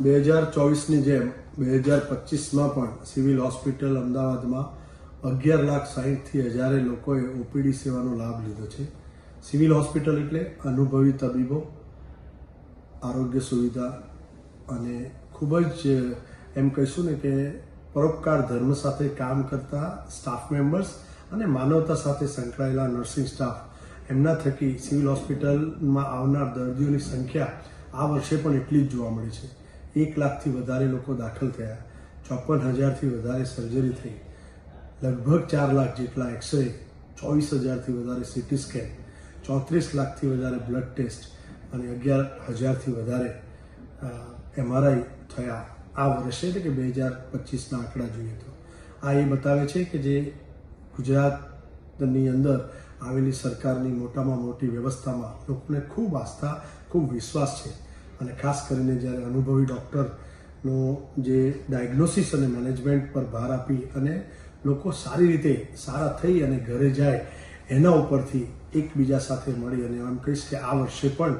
બે હજાર ચોવીસની જેમ બે હજાર પચીસમાં પણ સિવિલ હોસ્પિટલ અમદાવાદમાં અગિયાર લાખ સાહીઠથી હજારે લોકોએ ઓપીડી સેવાનો લાભ લીધો છે. સિવિલ હોસ્પિટલ એટલે અનુભવી તબીબો, આરોગ્ય સુવિધા અને ખૂબ જ એમ કહીશું ને કે પરોપકાર ધર્મ સાથે કામ કરતા સ્ટાફ મેમ્બર્સ અને માનવતા સાથે સંકળાયેલા નર્સિંગ સ્ટાફ. એમના થકી સિવિલ હોસ્પિટલમાં આવનાર દર્દીઓની સંખ્યા આ વર્ષે પણ એટલી જ જોવા મળી છે. એક લાખથી વધારે લોકો દાખલ થયા. ચોપન હજારથી વધારે સર્જરી થઈ. લગભગ ચાર લાખ જેટલા એક્સરે ચોવીસ હજારથી વધારે સિટી સ્કેન ચોત્રીસ લાખથી વધારે બ્લડ ટેસ્ટ અને અગિયાર હજારથી વધારે એમઆરઆઈ થયા આ વર્ષે, એટલે કે બે હજાર પચીસના આંકડા જોઈએ તો. આ એ બતાવે છે કે જે ગુજરાતની અંદર આવેલી સરકારની મોટામાં મોટી વ્યવસ્થામાં લોકોને ખૂબ આસ્થા, ખૂબ વિશ્વાસ છે. અને ખાસ કરીને જ્યારે અનુભવી ડૉક્ટરનો જે ડાયગ્નોસિસ અને મેનેજમેન્ટ પર ભાર આપી અને લોકો સારી રીતે સારા થઈ અને ઘરે જાય, એના ઉપરથી એકબીજા સાથે મળી અને એમ કહીશ કે આ વર્ષે પણ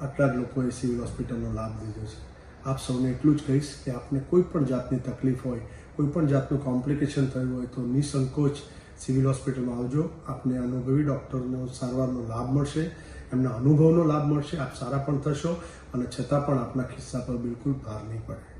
આટલા જ લોકોએ સિવિલ હોસ્પિટલનો લાભ લીધો છે. આપ સૌને એટલું જ કહીશ કે આપને કોઈ પણ જાતની તકલીફ હોય, કોઈ પણ જાતનું કોમ્પ્લિકેશન થયું હોય તો નિસંકોચ સિવિલ હોસ્પિટલમાં આવજો. આપને અનુભવી ડૉક્ટરનો સારવારનો લાભ મળશે. એમના અનુભવનો લાભ મળશે. આપ સારા પણ થશો અને છતાં પણ આપના ખિસ્સા પર બિલકુલ ભાર નહીં પડે.